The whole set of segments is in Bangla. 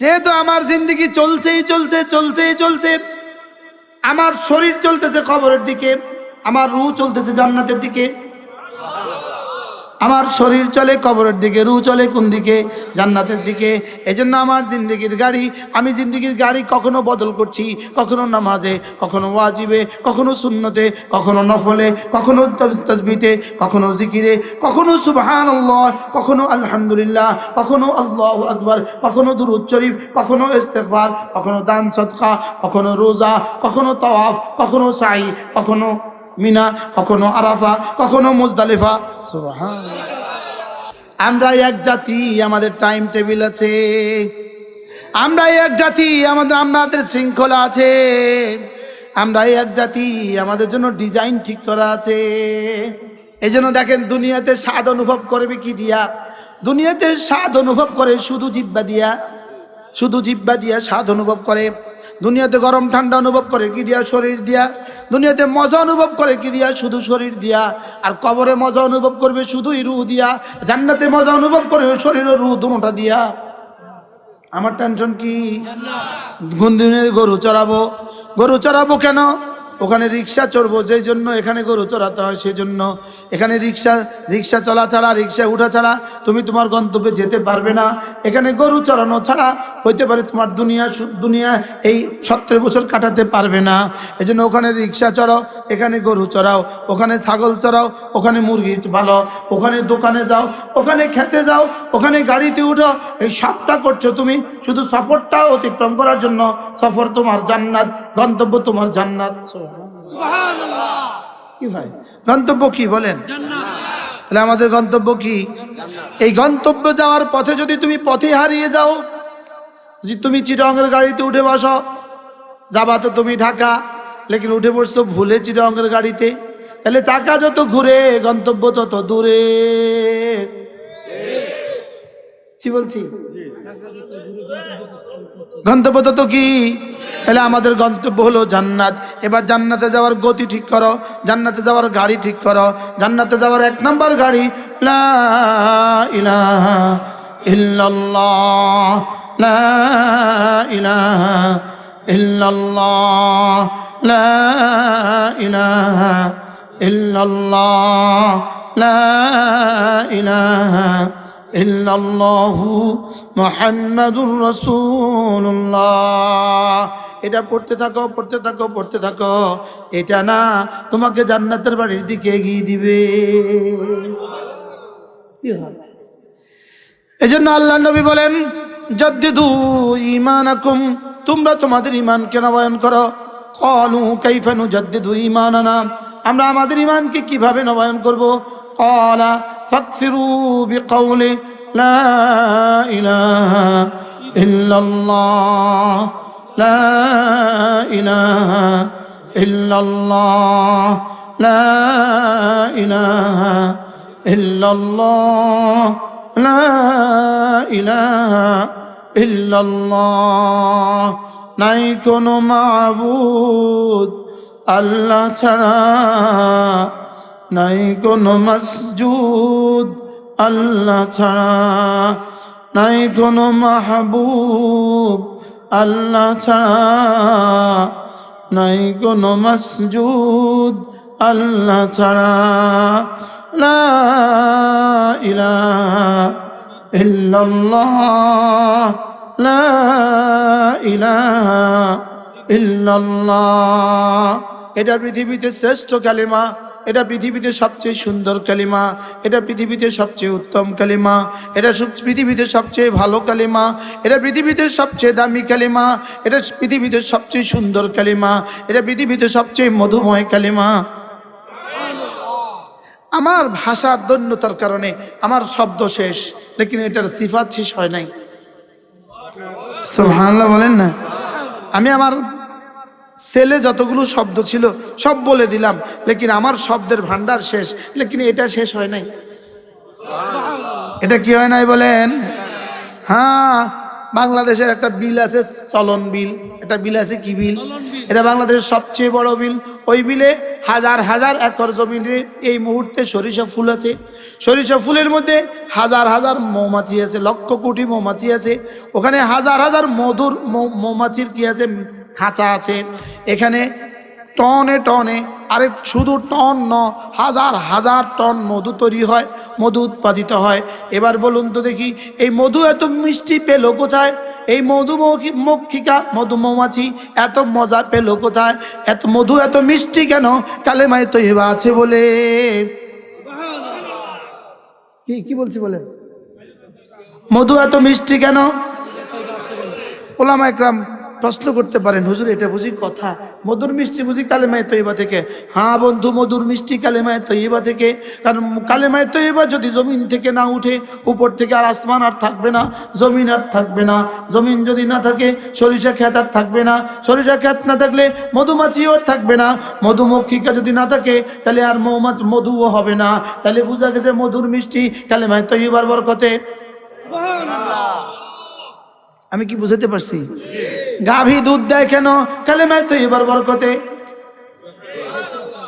যেহেতু আমার জিন্দগি চলছেই চলছে চলছেই চলছে, আমার শরীর চলতেছে খবরের দিকে, আমার রু চলতেছে জান্নাতের দিকে আমার শরীর চলে, কবরের দিকে রু চলে, কোন দিকে? জান্নাতের দিকে। এজন্য আমার জিন্দগির গাড়ি, আমি জিন্দগির গাড়ি কখনো বদল করছি, কখনো নামাজে, কখনো ওয়াজিবে, কখনো শূন্যতে কখনো নফলে, কখনো তস- তসবিতে, কখনো জিকিরে, কখনো সুবহান কখনো আলহামদুলিল্লাহ, কখনো আল্লাহ আকবর, কখনো দুরুদ শরীফ, কখনো ইস্তেফার কখনো দান সদকা, কখনো রোজা, কখনো তওয়াফ, কখনো সাই কখনো মিনা, কখনো আরাফা, কখনো মুজদালিফা। আমরা এক জাতি, আমাদের টাইম টেবিল আছে। আমরা এক জাতি, আমাদের আমাদের শৃঙ্খলা আছে। আমরা এক জাতি, আমাদের জন্য ডিজাইন ঠিক করা আছে। এই জন্য দেখেন, দুনিয়াতে স্বাদ অনুভব করবে কি দিয়া? দুনিয়াতে স্বাদ অনুভব করে শুধু জিব্বা দিয়া। শুধু জিব্বা দিয়া স্বাদ অনুভব করে। দুনিয়াতে গরম ঠান্ডা অনুভব করে কি দিয়া? শরীর দিয়া। দুনিয়াতে মজা অনুভব করে কি দিয়া? শুধু শরীর দিয়া। আর কবরে মজা অনুভব করবে শুধুই রু দিয়া। জান্নাতে মজা অনুভব করবে শরীর ও রু দুটা দিয়া। আমার টেনশন কি? গুন দিনে গরু চড়াবো? গরু চড়াবো কেন? ওখানে রিক্সা চড়বো, যেই জন্য এখানে গরু চড়াতে হয় সেই জন্য। এখানে রিক্সা রিক্সা চলা ছাড়া, রিক্সা উঠা ছাড়া তুমি তোমার গন্তব্যে যেতে পারবে না। এখানে গরু চড়ানো ছাড়া হইতে পারে তোমার দুনিয়া দুনিয়া এই সত্তর বছর কাটাতে পারবে না। এই জন্য ওখানে রিক্সা চড়াও, এখানে গরু চড়াও, ওখানে ছাগল চড়াও, ওখানে মুরগি ভালো ওখানে দোকানে যাও, ওখানে খেতে যাও, ওখানে গাড়িতে উঠো। এই সবটা করছ তুমি, শুধু সফরটা অতিক্রম করার জন্য। সফর তোমার জান্নাত। গন্তব্য তোমার জান্নাত। কি ভাই? গন্তব্য কি বলেন? তাহলে আমাদের গন্তব্য কি? এই গন্তব্য যাওয়ার পথে যদি তুমি পথে হারিয়ে যাও যদি তুমি চিরঙ্গের গাড়িতে উঠে বসো যাবা তো তুমি ঢাকা লেকিন উঠে পড়ছো ভুলে চিরঙ্গের গাড়িতে তাহলে চাকা যত ঘুরে গন্তব্য তত দূরে। কি বলছি? গন্তব্য তত কি? তাহলে আমাদের গন্তব্য হলো জান্নাত। এবার জান্নাতে যাওয়ার গতি ঠিক করো, জান্নাতে যাওয়ার গাড়ি ঠিক করো, জান্নাতে যাওয়ার এক নম্বর গাড়ি, লা ইলাহা ইল্লাল্লাহ, লা লা লা এটা পড়তে থাকো পড়তে থাকো পড়তে থাকো। এটা না তোমাকে জান্নাতের বাড়ির দিকে এগিয়ে দিবে। এজন্য আল্লাহ নবী বলেন জদ্দিদু ঈমানাকুম তোমরা তোমাদের ঈমানকে নবায়ন করো। ক্বালু কাইফা নুজাদ্দিদু ঈমানানা। আমরা আমাদের ঈমানকে কীভাবে নবায়ন করব? ক্বালা ফাকসিরু বিকাউলি লা ইলাহা ইল্লাল্লাহ। লা ইলাহা ইল্লাল্লাহ, লা ইলাহা ইল্লাল্লাহ, লা ইলাহা ইল্লাল্লাহ। নাই কোনো মাবুদ আল্লাহ ছাড়া, নাই কোনো মসজুদ আল্লাহ ছাড়া, নাই কোনো মাহবুব আল্লাহ ছাড়া নাই কোনো মসজুদ, আল্লাহ ছাড়া লা ইলাহা ইল্লাল্লাহ, লা ইলাহা ইল্লাল্লাহ। এটা পৃথিবীতে শ্রেষ্ঠ কালিমা। এটা পৃথিবীতে সবচেয়ে সুন্দর কালিমা, এটা পৃথিবীতে সবচেয়ে উত্তম কালিমা, এটা পৃথিবীতে সবচেয়ে ভালো কালিমা, এটা পৃথিবীতে সবচেয়ে দামি কালিমা, এটা পৃথিবীতে সবচেয়ে সুন্দর কালিমা, এটা পৃথিবীতে সবচেয়ে মধুময় কালিমা। আমার ভাষার দৈন্যতার কারণে আমার শব্দ শেষ, লেকিন এটার সিফাত শেষ হয় নাই। সুবহানাল্লাহ বলেন না? আমি আমার সেলে যতগুলো শব্দ ছিল সব বলে দিলাম লেকিন আমার শব্দের ভান্ডার শেষ লেকিন এটা শেষ হয় নাই। এটা কি হয় নাই বলেন? হ্যাঁ বাংলাদেশের একটা বিল আছে চলন বিল। একটা বিল আছে কি বিল। এটা বাংলাদেশের সবচেয়ে বড় বিল। ওই বিলে হাজার হাজার একর জমিতে এই মুহূর্তে সরিষা ফুল আছে। সরিষা ফুলের মধ্যে হাজার হাজার মৌমাছি আছে লক্ষ কোটি মৌমাছি আছে। ওখানে হাজার হাজার মধুর মৌ- মৌমাছির কি আছে? খাঁচা আছে। এখানে টনে টনে, আরে শুধু টন ন, হাজার হাজার টন মধু তৈরি হয়, মধু উৎপাদিত হয়। এবার বলুন তো দেখি, এই মধু এত মিষ্টি পেল কোথায়? এই মধুমক্ষী মক্ষিকা, মধু মৌমাছি এত মজা পেল কোথায়? এত মধু এত মিষ্টি কেন? কালেমায় তৈবা আছে বলে। কি কি বলছি বলে? মধু এত মিষ্টি কেন? ওলামা একরাম প্রশ্ন করতে পারেন হুজুর এটা বুঝি কথা? মধুর মিষ্টি বুঝি কালেমায় তৈবা থেকে? হ্যাঁ বন্ধু মধুর মিষ্টি কালেমায় তৈবা থেকে। কারণ কালেমায় তৈবা যদি জমিন থেকে না উঠে উপর থেকে আর আসমান আর থাকবে না জমিন আর থাকবে না। জমিন যদি না থাকে সরিষা ক্ষেত আর থাকবে না। সরিষা ক্ষেত না থাকলে মধুমাছিও আর থাকবে না। মধুমক্ষিকা যদি না থাকে তাহলে আর মৌমাছ মধুও হবে না। তাহলে বোঝা গেছে মধুর মিষ্টি কালেমায় তৈবার বরকতে। আমি কি বুঝাতে পারছি? গাভী দুধ দেয় কেন? কালেমায় তো এবার বরকতে।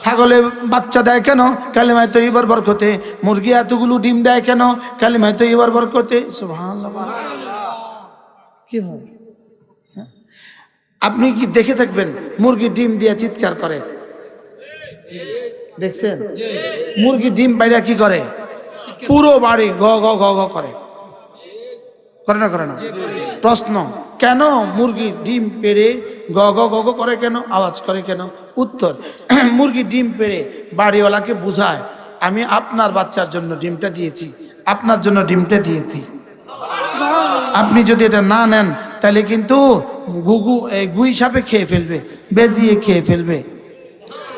ছাগলে বাচ্চা দেয় কেন? কালেমায় তো এবার বরকতে। মুরগি এতগুলো ডিম দেয় কেন? কালেমায় তো এবার বরকতে। কি হ্যাঁ? আপনি কি দেখে থাকবেন? মুরগি ডিম দিয়ে চিৎকার করে। দেখছেন? মুরগি ডিম পাইরা কি করে? পুরো বাড়ি গ গ গ গ করে। করে না করে না? প্রশ্ন। কেন মুরগি ডিম পেড়ে গ গ গ গ করে কেন? আওয়াজ করে কেন? উত্তর, মুরগি ডিম পেড়ে বাড়িওয়ালাকে বুঝায়, আমি আপনার বাচ্চার জন্য ডিমটা দিয়েছি, আপনার জন্য ডিমটা দিয়েছি। আপনি যদি এটা না নেন, তাহলে কিন্তু গুগু গুই সাপে খেয়ে ফেলবে, বেজিয়ে খেয়ে ফেলবে।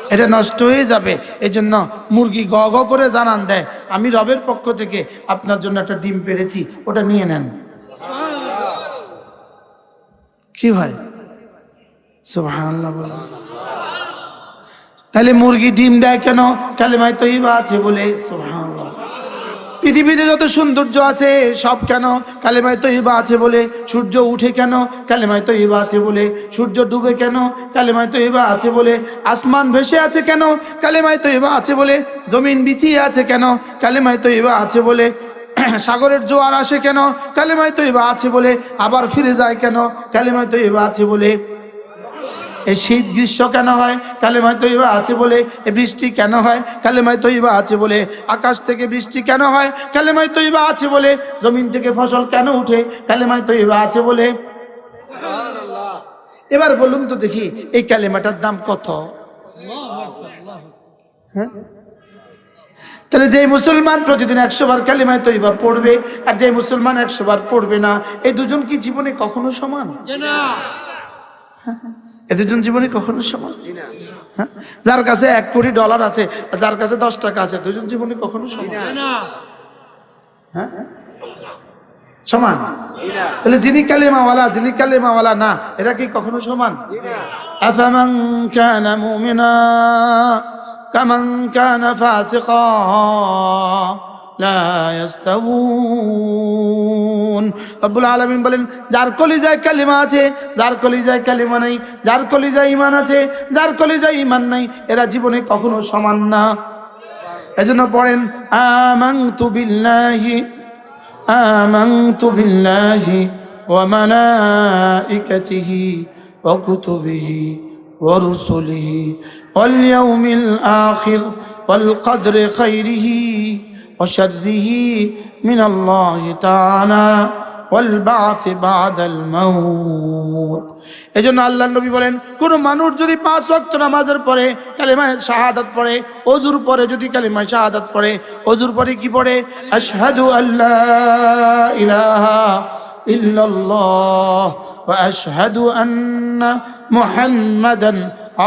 এটা নষ্ট হয়ে যাবে। এই জন্য মুরগি গ গ করে জানান দেয়, আমি রবের পক্ষ থেকে আপনার জন্য একটা ডিম পেরেছি ওটা নিয়ে নেন। কি ভাই? সুবহানাল্লাহ তাহলে মুরগি ডিম দেয় কেন? কালেমায় তৈবা আছে বলে, সুবহানাল্লাহ। পৃথিবীতে যত সৌন্দর্য আছে, সব কেন? কালেমায় তৈবা আছে বলে, সূর্য উঠে কেন? কালেমায় তৈবা আছে বলে, সূর্য ডুবে কেন? কালেমায় তৈবা আছে বলে, আসমান ভেসে আছে কেন? কালেমায় তৈবা আছে বলে, জমিন বিছিয়ে আছে কেন? কালেমায় তৈবা আছে বলে সাগরের জোয়ার আসে কেন? কালেমায় তৈবা আছে বলে আবার ফিরে যায় কেন? কালেমায় তৈবা আছে বলে এই শীত গ্রীষ্ম কেন হয়? কালেমায় তৈবা আছে বলে এ বৃষ্টি কেন হয়? কালেমায় তৈবা আছে বলে আকাশ থেকে বৃষ্টি কেন হয়? কালেমায় তৈবা আছে বলে জমিন থেকে ফসল কেন উঠে? কালেমায় তৈবা আছে বলে এবার বলুন তো দেখি এই কালেমাটার দাম কত? হ্যাঁ? তাহলে যে মুসলমান প্রতিদিন একশো বার কালিমায় তৈবা পড়বে আর যে মুসলমান একশো বার পড়বে না এই দুজন কি জীবনে কখনো সমান? এ দুজন জীবনে কখনো সমান? হ্যাঁ? যার কাছে এক কোটি ডলার আছে যার কাছে দশ টাকা আছে দুজন জীবনে কখনো সমান? হ্যাঁ সমান? তাহলে যিনি কালেমাওয়ালা যিনি কালেমাওয়ালা না এরা কি কখনো সমান? আফামান কানা মুমিনা কামান কানা ফাসিকা লা ইয়াস্তাউন রব্বুল আলামিন বলেন যার কলিজায় কালিমা আছে যার কলিজায় কালিমা নাই যার কলিজায় ঈমান আছে যার কলিজায় ঈমান নাই এরা জীবনে কখনো সমান না এজন্য পড়েন আমানতু বিল্লাহি آمنت بالله وملائكته وكتبه ورسله واليوم الآخر والقدر خيره وشره من الله تعالى والبعث بعد الموت এজন্য আল্লাহ নবী বলেন কোন মানুষ যদি পাঁচ ওয়াক্ত নামাজের পরে কালিমায় শাহাদাত পড়ে অজুর পরে যদি কালিমায় শাহাদাত পড়ে অজুর পরে কি পড়ে আশহাদু আল্লাহ ইলাহা ওয়া আশহাদু আন্না মুহাম্মাদান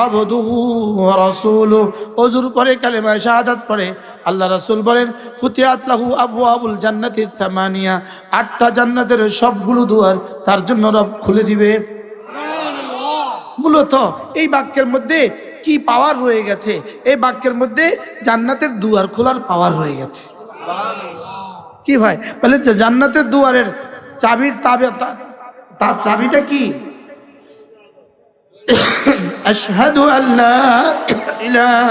আবদুহু ওয়া রাসূলুহু। অজুর পরে কালিমায় শাহাদাত পড়ে। আল্লাহ রাসূল বলেন ফুতিয়াত লাহু আবওয়াবুল জান্নাতি থামানিয়া আটটা জান্নাতের সবগুলো দুয়ার তার জন্য রব খুলে দিবে। মূলত এই বাক্যের মধ্যে কি পাওয়ার রয়ে গেছে? এই বাক্যের মধ্যে জান্নাতের দুয়ার খোলার পাওয়ার রয়ে গেছে। কি ভাই বলে জান্নাতের দুয়ারের চাবির তাবে তা- তার চাবিটা কি أشهد أن لا إله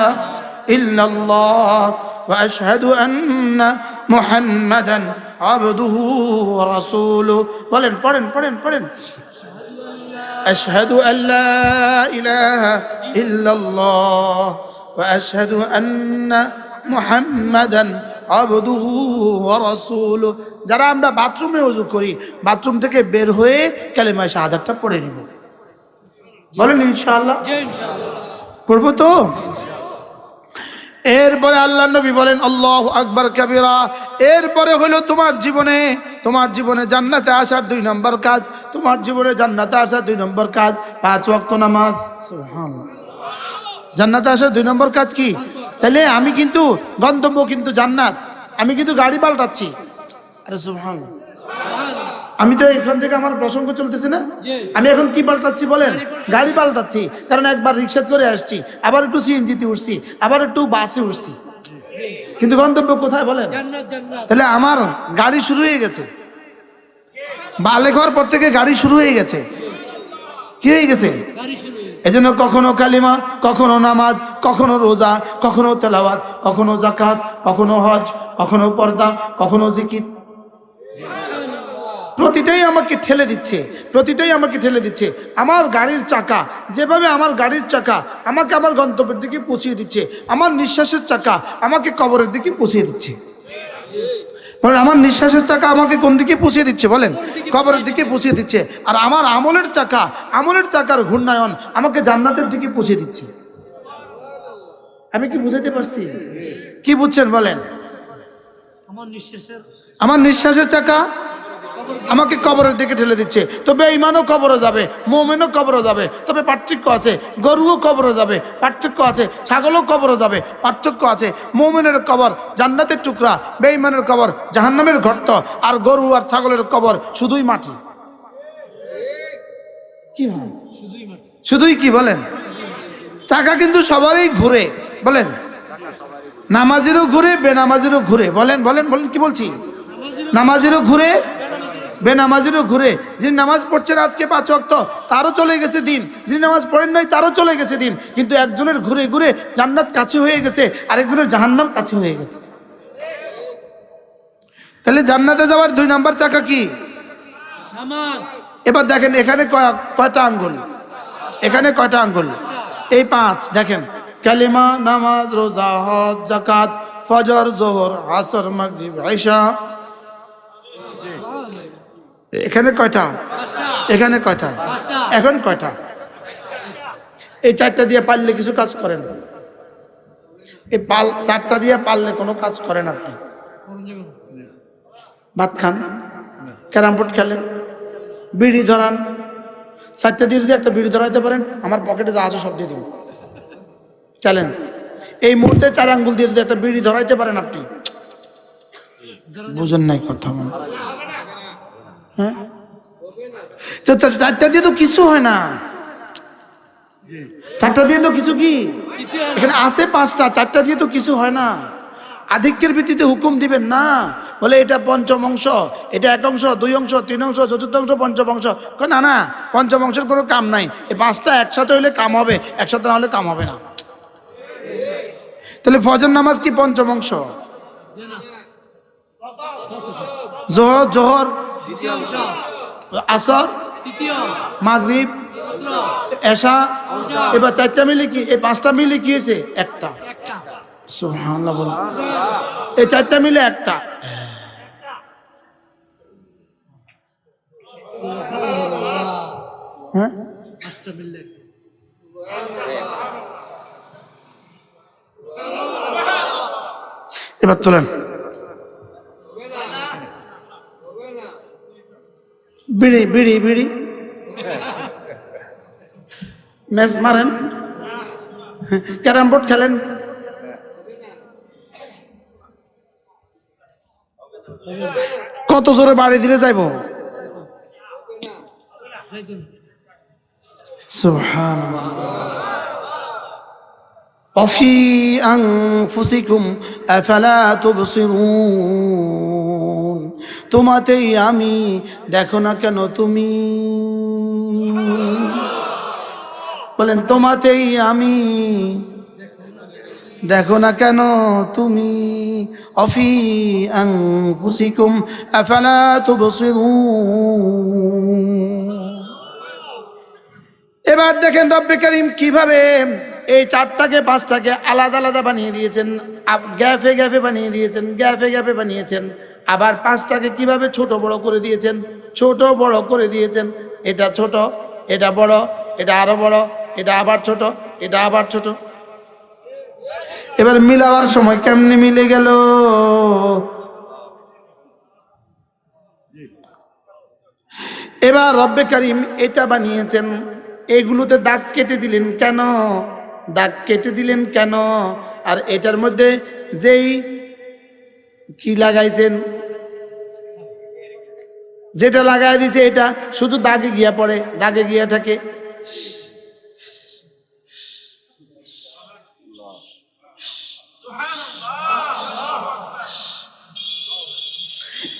إلا الله وأشهد أن محمدا عبده ورسوله বলেন পড়েন পড়েন পড়েন أشهد أن لا إله إلا الله وأشهد أن محمدا যারা আমরা বাথরুমে উজু করি বাথরুম থেকে বের হয়ে কালেমায় শাহাদাতটা পড়ে নিব। বলেন ইনশাআল্লাহ। পড়ব তো? এরপরে আল্লাহ নবী বলেন আল্লাহ আকবর কাবিরা। এরপরে হলো তোমার জীবনে তোমার জীবনে জান্নাতে আসার দুই নম্বর কাজ তোমার জীবনে জান্নাতে আসার দুই নম্বর কাজ পাঁচ ওয়াক্ত নামাজ। জান্নাতে আসার দুই নম্বর কাজ কি? তাহলে আমি কিন্তু গন্তব্য কিন্তু জান্নাত। আমি কিন্তু গাড়ি পাল্টাচ্ছি। আরে। আমি তো এখান থেকে আমার প্রসঙ্গ চলতেছে না? আমি এখন কি পাল্টাচ্ছি বলেন? গাড়ি পাল্টাচ্ছি কারণ একবার রিক্সা করে আসছি আবার একটু সিএনজিতে উঠছি আবার একটু বাসে উঠছি। কিন্তু গন্তব্য কোথায় বলেন? তাহলে আমার গাড়ি শুরু হয়ে গেছে। বালে ঘর পর থেকে গাড়ি শুরু হয়ে গেছে। কি হয়ে গেছে? এজন্য কখনো কালিমা, কখনো নামাজ, কখনো রোজা, কখনো তেলাওয়াত, কখনো জাকাত কখনো হজ, কখনো পর্দা, কখনো জিকির। প্রতিটাই আমাকে ঠেলে দিচ্ছে, প্রতিটাই আমাকে ঠেলে দিচ্ছে। আমার গাড়ির চাকা, যেভাবে আমার গাড়ির চাকা আমাকে আমার গন্তব্যের দিকে পৌঁছিয়ে দিচ্ছে, আমার নিঃশ্বাসের চাকা আমাকে কবরের দিকে পৌঁছিয়ে দিচ্ছে। বলেন আমার নিঃশ্বাসের চাকা আমাকে কোন দিকে পুষিয়ে দিচ্ছে বলেন? কবরের দিকে পুষিয়ে দিচ্ছে। আর আমার আমলের চাকা আমলের চাকার ঘূর্ণায়ন আমাকে জান্নাতের দিকে পুষিয়ে দিচ্ছে। আমি কি বুঝাতে পারছি? কি বুঝছেন বলেন? আমার নিঃশ্বাসের আমার নিঃশ্বাসের চাকা আমাকে কবরের দিকে ঠেলে দিচ্ছে। তবে ইমানও কবরে যাবে, মোমেনও কবরে যাবে, তবে পার্থক্য আছে, গরুও কবরে যাবে, পার্থক্য আছে, ছাগলও কবরে যাবে, পার্থক্য আছে। মোমেনের কবর জান্নাতের টুকরা, বেঈমানের কবর জাহান্নামের গর্ত, আর গরু আর ছাগলের কবর শুধুই মাটি। কি শুধুই কি বলেন? চাকা কিন্তু সবারই ঘুরে, বলেন। নামাজেরও ঘুরে, বেনামাজেরও ঘুরে, বলেন বলেন বলেন, কি বলছি? নামাজেরও ঘুরে বেনামাজেরও ঘুরে যিনি নামাজ পড়ছেন আজকে পাঁচ অক্ত তারও চলে গেছে দিন। যিনি নামাজ পড়েন নাই তারও চলে গেছে দিন। কিন্তু একজনের ঘুরে ঘুরে জান্নাত কাছে হয়ে গেছে আরেকজনের জাহান্নাম কাছে হয়ে গেছে। তাহলে জান্নাতে যাওয়ার দুই নাম্বার চাকা কি? নামাজ। এবার দেখেন এখানে কয়- কয়টা আঙ্গুল? এখানে কয়টা আঙ্গুল? এই পাঁচ দেখেন। কালিমা নামাজ রোজা হজ জাকাত ফজর জোহর আসর মাগরিব আয়সা এখানে কয়টা? এখানে কয়টা? এখন কয়টা? এই চারটা দিয়ে পারলে কিছু কাজ করেন। এই পাল, চারটা দিয়ে পারলে কোনো কাজ করেন আপনি। ভাত খান, ক্যারাম বোর্ড খেলেন, বিড়ি ধরান। চারটা দিয়ে যদি একটা বিড়ি ধরাইতে পারেন, আমার পকেটে যা আছে সব দিয়ে দিব। চ্যালেঞ্জ। এই মুহূর্তে চার আঙ্গুল দিয়ে যদি একটা বিড়ি ধরাইতে পারেন আপনি, বুঝেন নাই কথা হ্যাঁ? চারটা দিয়ে তো কিছু হয় না। চারটা দিয়ে তো কিছু কি? এখানে আছে পাঁচটা, চারটা দিয়ে তো কিছু হয় না। আধিক্যের ভিত্তিতে হুকুম দিবেন না। বলে এটা পঞ্চম অংশ, এটা এক অংশ, দুই অংশ, তিন অংশ, চতুর্থ অংশ, পঞ্চম অংশ। না না, পঞ্চম অংশের কোনো কাম নাই। এই পাঁচটা একসাথে হলে কাম হবে, একসাথে না হলে কাম হবে না। তাহলে ফজর নামাজ কি পঞ্চম অংশ? জোহর জোহর। আসর মাগরিব এশা এবার চারটা মিলে কি এই পাঁচটা মিলে কি হয়েছে? একটা। এই চারটা মিলে একটা। হ্যাঁ? এবার তোলেন। বিড়ি বিড়ি বিড়ি ম্যাচ মারেন ক্যারাম বোর্ড খেলেন কত জোরে বাড়ি দিলে যাইব যাইতো না। سبحان الله وفي أنفسكم أفلا تبصرون তোমাতেই আমি, দেখো না কেন তুমি। বলেন, তোমাতেই আমি, দেখো না কেন তুমি। অফি আনফুসিকুম, আফালা তুবসিরুন। এবার দেখেন রব্বে করিম কীভাবে এই চারটাকে, পাঁচটাকে আলাদা আলাদা বানিয়ে দিয়েছেন। গ্যাফে গ্যাফে বানিয়ে দিয়েছেন, গ্যাফে গ্যাফে বানিয়েছেন। আবার পাঁচটাকে কীভাবে ছোট বড় করে দিয়েছেন? ছোট বড় করে দিয়েছেন। এটা ছোট, এটা বড়, এটা আরও বড়, এটা আবার ছোট, এটা আবার ছোট। এবার মিলাবার সময় কেমনি মিলে গেল? এবার রব্বে করিম এটা বানিয়েছেন। এগুলোতে দাগ কেটে দিলেন কেন? দাগ কেটে দিলেন কেন? আর এটার মধ্যে যেই কি লাগাইছেন? যেটা লাগাই দিছে এটা, শুধু দাগে গিয়া পড়ে, দাগে গিয়া থাকে।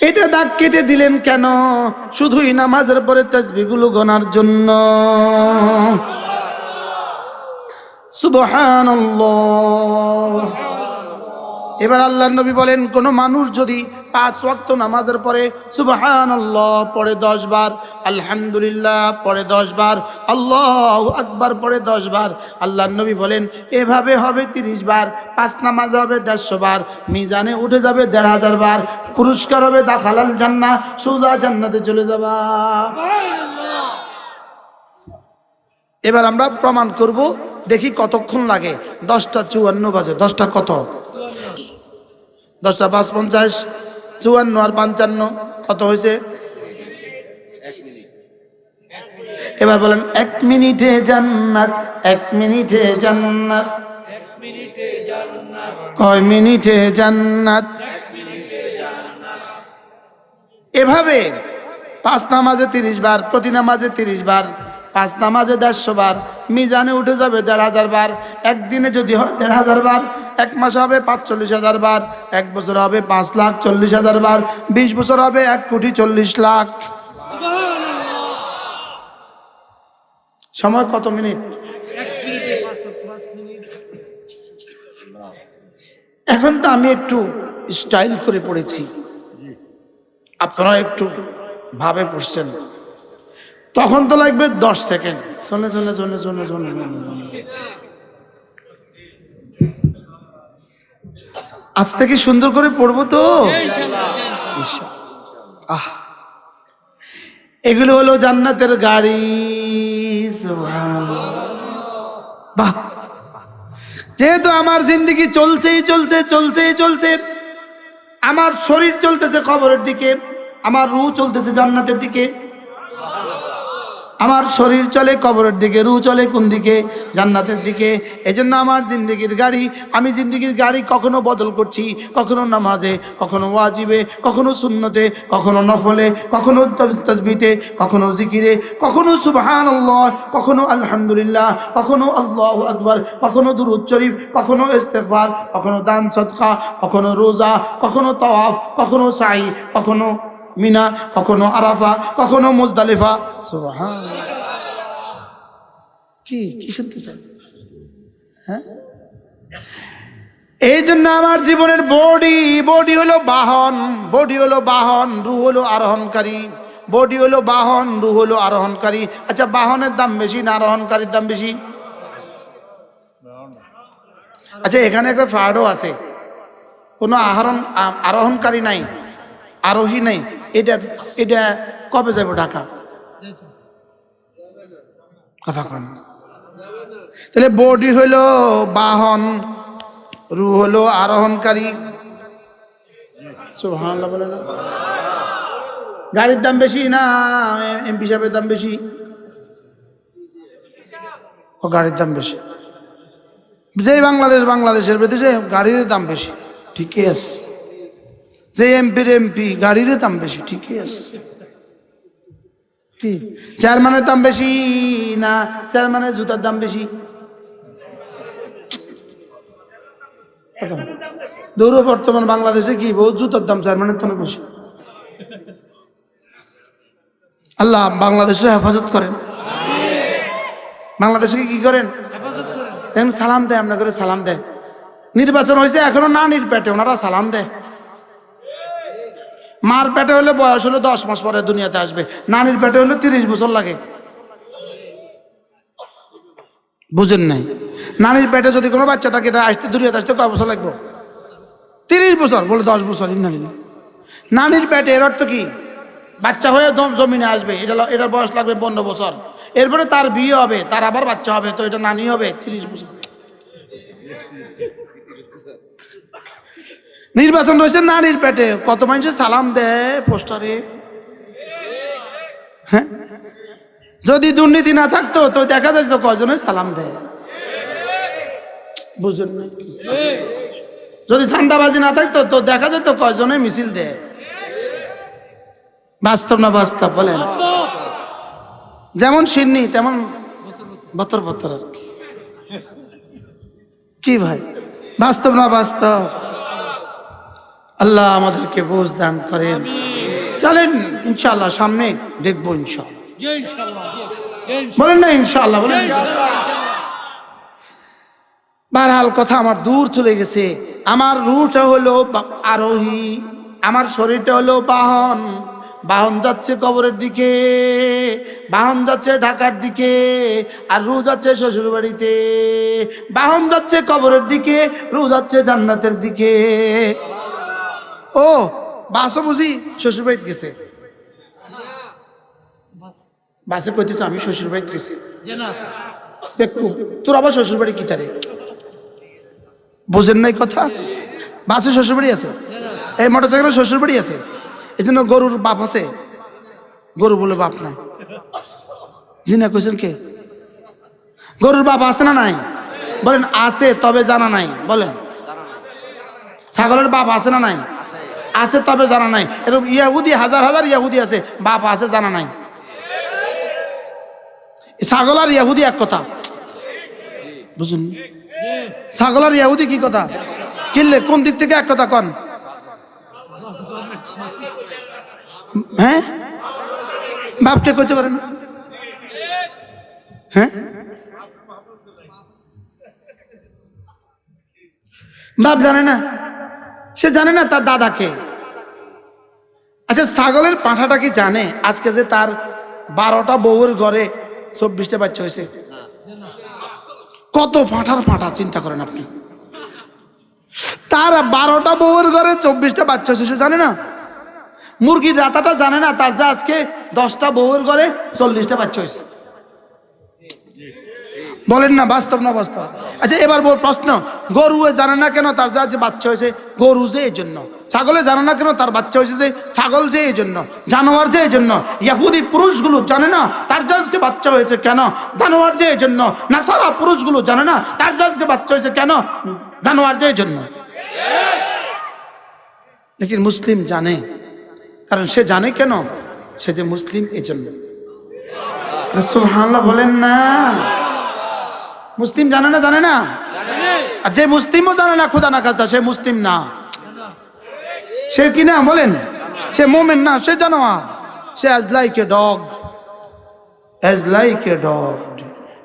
এটা দাগ কেটে দিলেন কেন? শুধুই নামাজের পরে তসবিগুলো গোনার জন্য। সুবহানাল্লাহ। এবার আল্লাহ নবী বলেন, কোন মানুষ যদি পাঁচ ওয়াক্ত নামাজের পরে সুবহান আল্লাহ পরে দশ বার, আলহামদুলিল্লাহ পরে দশ বার, আল্লাহ আকবার পরে দশ বার আল্লাহ নবী বলেন, এভাবে হবে তিরিশ বার, পাঁচ নামাজ হবে দেড়শো বার, মিজানে উঠে যাবে দেড় হাজার বার, পুরস্কার হবে দাখালাল জান্না সুজা জান্নাতে চলে যাবা। এবার আমরা প্রমাণ করব, দেখি কতক্ষণ লাগে, দশটা চুয়ান্ন বাজে, দশটা কত? দশটা পাঁচ পঞ্চাশ চুয়ান্ন আর পঞ্চান্ন, কত হয়েছে? এবার বলেন, এক মিনিটে জান্নাত, এক মিনিটে জান্নাত। কয় মিনিটে জান্নাত? এভাবে পাঁচ নামাজে তিরিশ বার, প্রতি নামাজে তিরিশ বার, পাঁচ নামাজে দেড়শো বার, মিজানে উঠে যাবে দেড় হাজার বার, একদিনে যদি হয় দেড় হাজার বার এক মাস হবে পাঁচচল্লিশ হাজার বার এক বছর হবে পাঁচ লাখ চল্লিশ হাজার বার বিশ বছর হবে এক কোটি চল্লিশ লাখ। সময় কত মিনিট? এখন তো আমি একটু স্টাইল করে পড়েছি। আপনারা একটু ভাবে পড়ছেন। তখন তো লাগবে দশ সেকেন্ড। শোনে শোনে শোনে শোনে শোনে শোনে, আজ থেকে সুন্দর করে পড়ব তো? আহ। এগুলো হলো জান্নাতের গাড়ি। বাহ। যেহেতু আমার জিন্দগি চলছেই চলছে চলছেই চলছে আমার শরীর চলতেছে খবরের দিকে আমার রু চলতেছে জান্নাতের দিকে আমার শরীর চলে, কবরের দিকে রু চলে, কোন দিকে? জান্নাতের দিকে। এজন্য আমার জিন্দগির গাড়ি, আমি জিন্দগির গাড়ি কখনো বদল করছি, কখনো নামাজে, কখনো ওয়াজিবে, কখনো শূন্যতে কখনো নফলে, কখনো তস- তসবিতে, কখনো জিকিরে, কখনো সুবহান কখনো আলহামদুলিল্লাহ, কখনো আল্লাহ আকবার, কখনো দুরুদ শরীফ, কখনো ইস্তেগফার, কখনো দান সৎকা কখনো রোজা, কখনো তওয়াফ, কখনো সাই কখনো মিনা, কখনো আরাফা, কখনো মুজদালিফা। কি কি শুনতেছেন? হ্যাঁ? এই জন্য আমার জীবনের বডি বডি হলো বাহন, বডি হলো বাহন রু হলো আরোহণকারী, বডি হলো বাহন রু হলো আরোহণকারী। আচ্ছা বাহনের দাম বেশি না আরোহণকারীর দাম বেশি? আচ্ছা এখানে একটা ফ্রাডও আছে। কোনো আহরণ আরোহণকারী নাই, আরোহী নাই। এটা এটা কবে যাব ঢাকা? কথা কন। তাহলে বডি হলো বাহন রু হলো আরোহণকারী। সুবহানাল্লাহ বলে না। গাড়ির দাম বেশি না এমপি সাহেবের দাম বেশি? ও গাড়ির দাম বেশি। যেই বাংলাদেশ বাংলাদেশের বিদেশে গাড়ির দাম বেশি। ঠিকই আছে। যে এমপির এমপি গাড়ির দাম বেশি, ঠিকই আছে। চেয়ারম্যানের দাম বেশি না চেয়ারম্যানের জুতার দাম বেশি? দৌড় বর্তমান বাংলাদেশে কি বহু জুতার দাম চেয়ারম্যানের তো বেশি? আল্লাহ, বাংলাদেশে হেফাজত করেন। বাংলাদেশে কি করেন? সালাম দেয় আমরা করে সালাম দেয়। নির্বাচন হয়েছে, এখনও না নির্পেটে, ওনারা সালাম দেয়। মার পেটে হলে বয়স হলো দশ মাস পরে দুনিয়াতে আসবে। নানির পেটে হলে তিরিশ বছর লাগে। বুঝেন নাই? নানির পেটে যদি কোনো বাচ্চা থাকে এটা আসতে দুনিয়াতে আসতে কয় বছর লাগবে? তিরিশ বছর, বলে দশ বছর ইন্নালিল নানির পেটে এর অর্থ কি? বাচ্চা হয়ে জমিনে আসবে, এটা এটার বয়স লাগবে পনেরো বছর। এরপরে তার বিয়ে হবে, তার আবার বাচ্চা হবে, তো এটা নানি হবে, তিরিশ বছর। নির্বাচন রয়েছে নানির পেটে। কত মানুষের সালাম দেয় পোস্টারে? হ্যাঁ? যদি দুর্নীতি না থাকতো, তো দেখা তো কজনে সালাম দেয় বুঝুন যদি ঠান্ডাবাজি না থাকতো, তো দেখা যেত কজনে মিছিল দেয় বাস্তব না বাস্তব, বলেন? যেমন সিন্নি, তেমন বতর বতর আর কি ভাই? বাস্তব না বাস্তব? আল্লাহ আমাদেরকে বোঝ দান করেন। চলেন ইনশাল্লাহ সামনে দেখব ইনশাআল্লাহ। বলেন না ইনশাল্লাহ বলেন বারহাল কথা আমার দূর চলে গেছে। আমার রুটা হলো আরোহী, আমার শরীরটা হলো বাহন। বাহন যাচ্ছে কবরের দিকে, বাহন যাচ্ছে ঢাকার দিকে, আর রু যাচ্ছে শ্বশুর বাড়িতে বাহন যাচ্ছে কবরের দিকে রু যাচ্ছে জান্নাতের দিকে। ও, বাসও বুঝি শ্বশুর বাড়িতে গেছে। বাসে কইতেছে আমি শ্বশুর বাড়িতে গেছি। জানা দেখু, তোর আবার শ্বশুর বাড়ি কি তারে? বোঝেন নাই কথা? বাসে শ্বশুর বাড়ি আছে? এই মোটর সাইকেলের শ্বশুর বাড়ি আছে? এই জন্য গরুর বাপ আছে? গরু বলে বাপ নাই। জি না কইছেন কে? গরুর বাপ আছে না নাই? বলেন, আছে, তবে জানা নাই। বলেন। ছাগলের বাপ আছে না নাই? আছে তবে জানা নাই। এরকম ইয়াহুদি, হাজার হাজার ইয়াহুদি আছে, বাপ আছে জানা নাই। ছাগল আর ইয়াহুদি এক কথা। বুঝুন? ছাগল আর ইয়াহুদি কি কথা? কিনলে কোন দিক থেকে এক কথা কন? হ্যাঁ? বাপকে কইতে পারে না হ্যাঁ? বাপ জানে না। সে জানে না তার দাদাকে আচ্ছা ছাগলের পাঁঠাটা কি জানে? আজকে যে তার বারোটা বউয়ের ঘরে চব্বিশটা বাচ্চা হয়েছে। কত পাঁঠার পাঁঠা, চিন্তা করেন আপনি। তার বারোটা বউয়ের ঘরে চব্বিশটা বাচ্চা হয়েছে, সে জানে না। মুরগির রাতাটা জানে না, তার যে আজকে দশটা বউয়ের ঘরে চল্লিশটা বাচ্চা হয়েছে। বলেন না, বাস্তব না বাস্তব? আচ্ছা এবার বল প্রশ্ন। গরু জানে না কেন তার যা যে বাচ্চা হয়েছে, গরু যে এই জন্য ছাগলে জানে না কেন তার বাচ্চা হয়েছে যে ছাগল যে এই জন্য জানোয়ার যে এই জন্য ইয়াহুদি পুরুষগুলো জানে না তার যে আজকে বাচ্চা হয়েছে কেন? জানোয়ার যে এই জন্য না সারা পুরুষগুলো জানে না তার যে আজকে বাচ্চা হয়েছে কেন? জানোয়ার যে এই জন্য লেকিন মুসলিম জানে, কারণ সে জানে কেন? সে যে মুসলিম এই জন্য সুবহানাল্লাহ বলেন না। মুসলিম জানে না জানে না? আর যে মুসলিমও জানে না, খুদা না খাস্তা, সে মুসলিম না। সে কি না, বলেন? সে মোমেন না, সে জানোয়ার। সে as like a dog as like a dog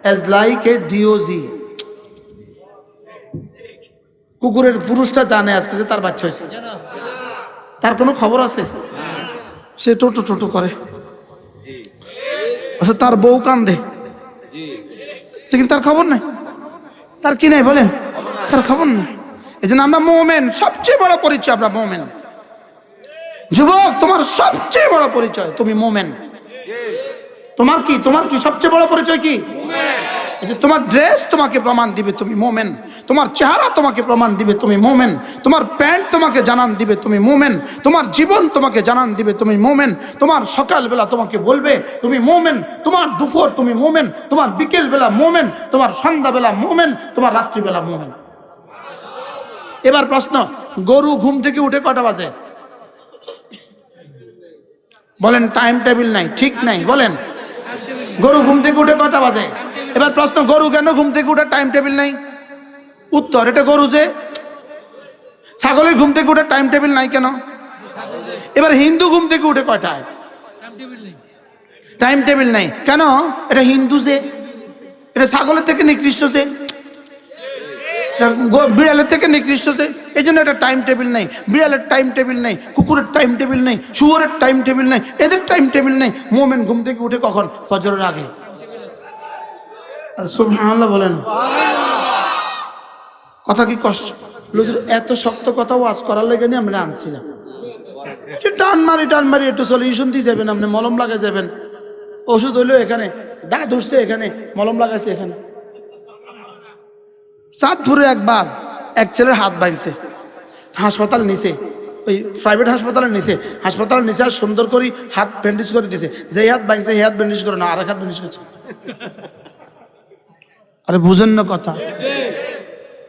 as like a D O G কুকুরের পুরুষটা জানে আজকে যে তার বাচ্চা হয়েছে। তার কোনো খবর আছে? সে টোটো টোটো করে। আচ্ছা তার বউ কান্দে। কিন্তু তার খবর নাই। তার কি নাই বলেন? তার খবর নাই। এই জন্য আমরা মোমেন, সবচেয়ে বড় পরিচয় আমরা মোমেন। যুবক, তোমার সবচেয়ে বড় পরিচয়, তুমি মোমেন। তোমার কি? তোমার কি সবচেয়ে বড় পরিচয় কি? তোমার ড্রেস তোমাকে প্রমাণ দিবে, তুমি মোমেন। তোমার চেহারা তোমাকে প্রমাণ দিবে, তুমি মোমেন। তোমার প্যান্ট তোমাকে জানান দিবে, তুমি মোমেন। তোমার জীবন তোমাকে জানান দিবে, তুমি মোমেন। তোমার সকালবেলা তোমাকে বলবে, তুমি মোমেন। তোমার দুপুর তুমি মোমেন। তোমার বিকেলবেলা মোমেন। তোমার সন্ধ্যাবেলা মোমেন। তোমার রাত্রিবেলা মোমেন। এবার প্রশ্ন, গরু ঘুম থেকে উঠে কটা বাজে? বলেন টাইম টেবিল নাই, ঠিক নাই, বলেন। গরু ঘুম থেকে উঠে কটা বাজে? এবার প্রশ্ন, গরু কেন ঘুম থেকে উঠে টাইম টেবিল নাই? উত্তর, এটা গরু যে ছাগলের ঘুম থেকে উঠে টাইম টেবিল নাই কেন? এবার হিন্দু ঘুম থেকে উঠে কয়টায় টাইম টেবিল নেই। কেন? এটা হিন্দু যে, এটা ছাগলের থেকে নিকৃষ্ট যে বিড়ালের থেকে নিকৃষ্ট যে এই জন্য একটা টাইম টেবিল নেই। বিড়ালের টাইম টেবিল নেই, কুকুরের টাইম টেবিল নেই, শুয়োরের টাইম টেবিল নেই, এদের টাইম টেবিল নেই। মোমেন ঘুম থেকে উঠে কখন? ফজরের আগে। আর সুবহানাল্লাহ বলেন। কথা কি কষ্ট? এত শক্ত কথা ওয়াজ করার লেগে নিয়ে আমরা আনছিলাম যে টান মারি টান মারি, একটু সলিউশন দিয়ে যাবেন আপনি, মলম লাগাই যাবেন। ওষুধ হইলেও এখানে, দা ধরছে এখানে, মলম লাগাইছে এখানে। চাঁদপুরে একবার এক ছেলের হাত ভাঙছে, হাসপাতাল নিচে ওই প্রাইভেট হাসপাতালের নিচে হাসপাতালের নিচে আর সুন্দর করে হাত ব্যান্ডেজ করে দিছে। যে হাত সেই হাত ব্যান্ডেজ করে না আর এক হাত ব্যান্ডেজ করছে। আরে বুঝেন না কথা।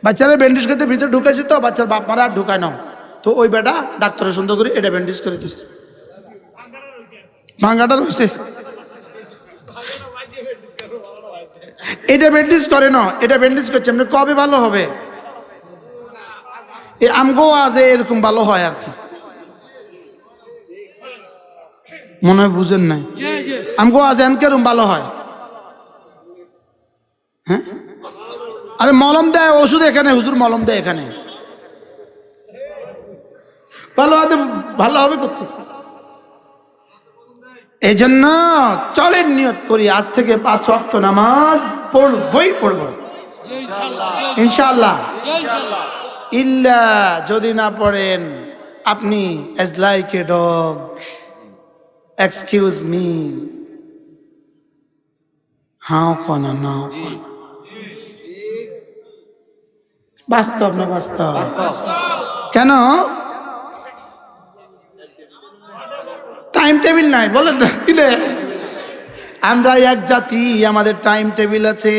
বাচ্চারা ব্যান্ডেজ করতে ভিতরে ঢুকাইছে তো বাচ্চার বাপ মারা আর ঢুকায় নাও তো ওই বেটা ডাক্তারে সুন্দর করে এটা ব্যান্ডেজ করে দিচ্ছে ভাঙ্গাটা রয়েছে। এটা ব্যান্ডেজ করে না এটা ব্যান্ডেজ করছে। এমনি কবে ভালো হবে? এ আমগো আজ এরকম ভালো হয় আর কি। মনে হয় বুঝেন নাই? আমগো আজ এনকেরম ভালো হয়? হ্যাঁ? আরে মলম দেয়, ওষুধ এখানে, হুজুর মলম দেয় এখানে। ভালো হবে ভালো হবে করতে। এই জন্য চলেন নিয়ত করি, আজ থেকে পাঁচ অক্ত নামাজ পড়বই পড়ব। ইনশাআল্লাহ। ইল্লা যদি না পড়েন, আপনি as like a dog. Excuse me how কনা, নাও কনা। বাস্তব না বাস্তব? কেন? টাইম টেবিল নাই, বলেন? আমরা এক জাতি, আমাদের টাইম টেবিল আছে।